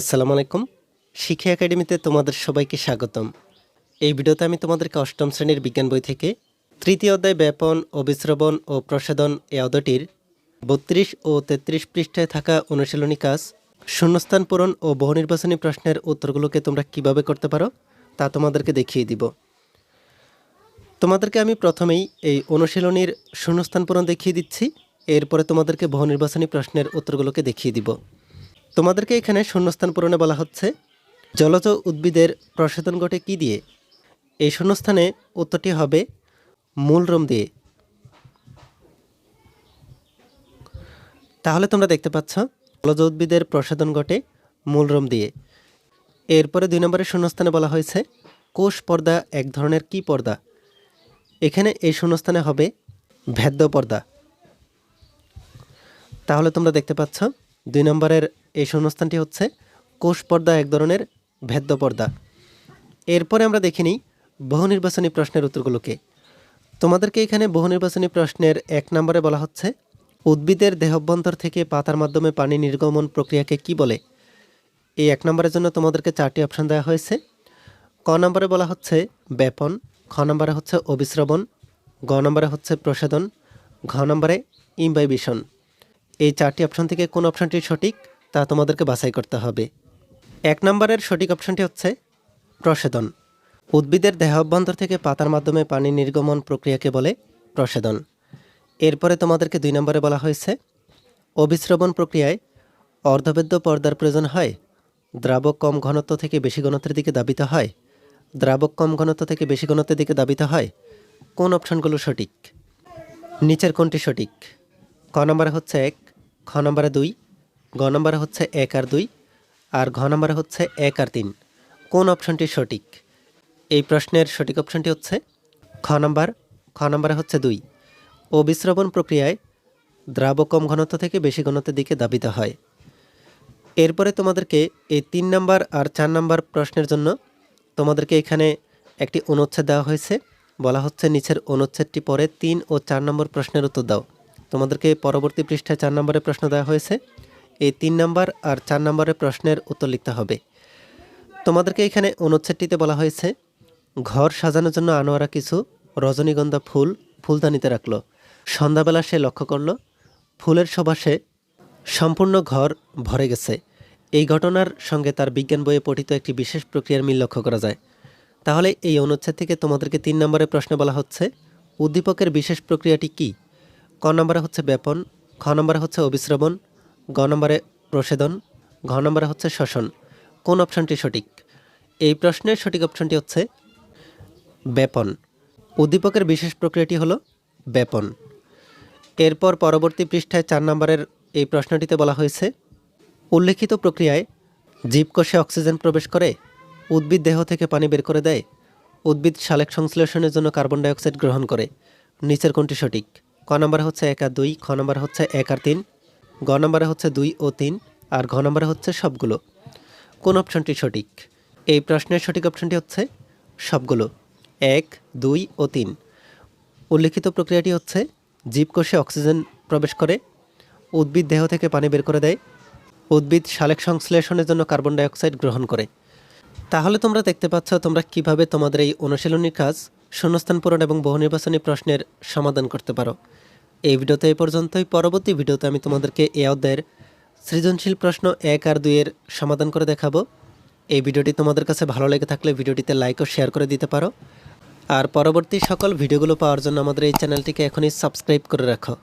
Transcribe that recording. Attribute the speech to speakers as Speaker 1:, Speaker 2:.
Speaker 1: আসসালামু আলাইকুম। শিক্ষা একাডেমিতে তোমাদের সবাইকে স্বাগতম। এই ভিডিওতে আমি তোমাদেরকে অষ্টম শ্রেণির বিজ্ঞান বই থেকে তৃতীয় অধ্যায় ব্যাপন, অবিশ্রবণ ও প্রসাধন এ অধ্যায়টির বত্রিশ ও তেত্রিশ পৃষ্ঠায় থাকা অনুশীলনী কাজ, শূন্যস্থান পূরণ ও বহু নির্বাচনী প্রশ্নের উত্তরগুলোকে তোমরা কীভাবে করতে পারো তা তোমাদেরকে দেখিয়ে দিব। তোমাদেরকে আমি প্রথমেই এই অনুশীলনীর শূন্যস্থান পূরণ দেখিয়ে দিচ্ছি। এরপরে তোমাদেরকে বহু নির্বাচনী প্রশ্নের উত্তরগুলোকে দেখিয়ে দিব। তোমাদেরকে এখানে শূন্যস্থান পূরণে বলা হচ্ছে, জলজ উদ্ভিদের প্রসাধন ঘটে কি দিয়ে? এই শূন্যস্থানে উত্তরটি হবে মূলরম দিয়ে। তাহলে তোমরা দেখতে পাচ্ছ, জলজ উদ্ভিদের প্রসাধন ঘটে মূলরম দিয়ে। এরপরে দুই নম্বরের শূন্যস্থানে বলা হয়েছে, কোষ পর্দা এক ধরনের কি পর্দা? এখানে এই শূন্যস্থানে হবে ভেদ্য পর্দা। তাহলে তোমরা দেখতে পাচ্ছ, দুই নম্বরের এই শূন্যস্থানটি হচ্ছে কোষ পর্দা এক ধরনের ভেদ্য পর্দা। এরপরে আমরা দেখে নিই বহু নির্বাচনী প্রশ্নের উত্তরগুলোকে। তোমাদেরকে এখানে বহু নির্বাচনী প্রশ্নের এক নম্বরে বলা হচ্ছে, উদ্ভিদের দেহভ্যন্তর থেকে পাতার মাধ্যমে পানি নির্গমন প্রক্রিয়াকে কি বলে? এই এক নম্বরের জন্য তোমাদেরকে চারটি অপশন দেওয়া হয়েছে। ক নম্বরে বলা হচ্ছে ব্যাপন, খ নম্বরে হচ্ছে অবিশ্রবণ গ নম্বরে হচ্ছে প্রসাধন, ঘ নম্বরে ইম্বাইবিশন এই চারটি অপশন থেকে কোন অপশনটি সঠিক? তা তোমাদেরকে বাছাই করতে হবে। এক নম্বরের সঠিক অপশনটি হচ্ছে প্রসেদন উদ্ভিদের দেহ অভ্যন্তর থেকে পাতার মাধ্যমে পানি নির্গমন প্রক্রিয়াকে বলে প্রসেদন এরপরে তোমাদেরকে দুই নম্বরে বলা হয়েছে অবিশ্রবণ প্রক্রিয়ায় অর্ধবেদ্য পর্দার প্রয়োজন হয়, দ্রাবক কম ঘনত্ব থেকে বেশি ঘনত্বের দিকে দাবিত হয়, দ্রাবক কম ঘনত্ব থেকে বেশি ঘনত্বের দিকে দাবিত হয়। কোন অপশনগুলো সঠিক? নিচের কোনটি সঠিক? ক নম্বরে হচ্ছে এক, খ নম্বরে দুই গ নম্বরে হচ্ছে এক আর দুই আর ঘ নম্বরে হচ্ছে এক আর তিন। কোন অপশনটি সঠিক? এই প্রশ্নের সঠিক অপশনটি হচ্ছে খ নম্বর খ নম্বরে হচ্ছে দুই। অবিশ্রবণ প্রক্রিয়ায় দ্রাব কম ঘনত্ব থেকে বেশি ঘনত্বের দিকে দাবিত হয়। এরপরে তোমাদেরকে এই তিন নাম্বার আর চার নাম্বার প্রশ্নের জন্য তোমাদেরকে এখানে একটি অনুচ্ছেদ দেওয়া হয়েছে। বলা হচ্ছে নিচের অনুচ্ছেদটি পরে তিন ও চার নম্বর প্রশ্নের উত্তর দাও। তোমাদেরকে পরবর্তী পৃষ্ঠায় চার নম্বরের প্রশ্ন দেওয়া হয়েছে। এই তিন নম্বর আর চার নম্বরের প্রশ্নের উত্তর লিখতে হবে। তোমাদেরকে এখানে অনুচ্ছেদটিতে বলা হয়েছে, ঘর সাজানোর জন্য আনোয়ারা কিছু রজনীগন্ধা ফুল ফুলদানিতে রাখল। সন্ধ্যাবেলা সে লক্ষ্য করল, ফুলের সবাসে সম্পূর্ণ ঘর ভরে গেছে। এই ঘটনার সঙ্গে তার বিজ্ঞান বইয়ে পঠিত একটি বিশেষ প্রক্রিয়ার মিল লক্ষ্য করা যায়। তাহলে এই অনুচ্ছেদ থেকে তোমাদেরকে তিন নম্বরের প্রশ্নে বলা হচ্ছে, উদ্দীপকের বিশেষ প্রক্রিয়াটি কী? ক নম্বরে হচ্ছে ব্যাপন, খ নম্বরে হচ্ছে অবিশ্রবণ গ নম্বরে প্রসেদন, ঘ নম্বরে হচ্ছে শ্বসন কোন অপশনটি সঠিক? এই প্রশ্নের সঠিক অপশনটি হচ্ছে ব্যাপন উদ্দীপকের বিশেষ প্রক্রিয়াটি হলো ব্যাপন এরপর পরবর্তী পৃষ্ঠায় চার নম্বরের এই প্রশ্নটিতে বলা হয়েছে, উল্লেখিত প্রক্রিয়ায় জীবকোষে অক্সিজেন প্রবেশ করে, উদ্ভিদ দেহ থেকে পানি বের করে দেয়, উদ্ভিদ সালেক সংশ্লেষণের জন্য কার্বন ডাইঅক্সাইড গ্রহণ করে। নিচের কোনটি সঠিক? ক নম্বরে হচ্ছে এক আর দুই, খ নম্বরে হচ্ছে এক আর তিন গ নম্বরে হচ্ছে দুই ও তিন, আর ঘ নম্বরে হচ্ছে সবগুলো। কোন অপশনটি সঠিক? এই প্রশ্নের সঠিক অপশনটি হচ্ছে সবগুলো। এক, দুই ও তিন। উল্লেখিত প্রক্রিয়াটি হচ্ছে জীবকোষে অক্সিজেন প্রবেশ করে, উদ্ভিদ দেহ থেকে পানি বের করে দেয়, উদ্ভিদ সালেক সংশ্লেষণের জন্য কার্বন ডাইঅক্সাইড গ্রহণ করে। তাহলে তোমরা দেখতে পাচ্ছ তোমরা কীভাবে তোমাদের এই অনুশীলনীর কাজ শূন্যস্থান পূরণ এবং বহু নির্বাচনী প্রশ্নের সমাধান করতে পারো। এই ভিডিওতে এই পর্যন্তই। পরবর্তী ভিডিওতে আমি তোমাদেরকে এ অধ্যায়ের সৃজনশীল প্রশ্ন এক আর দুইয়ের সমাধান করে দেখাবো। এই ভিডিওটি তোমাদের কাছে ভালো লেগে থাকলে ভিডিওটিতে লাইক ও শেয়ার করে দিতে পারো। আর পরবর্তী সকল ভিডিওগুলো পাওয়ার জন্য আমাদের এই চ্যানেলটিকে এখনই সাবস্ক্রাইব করে রাখো।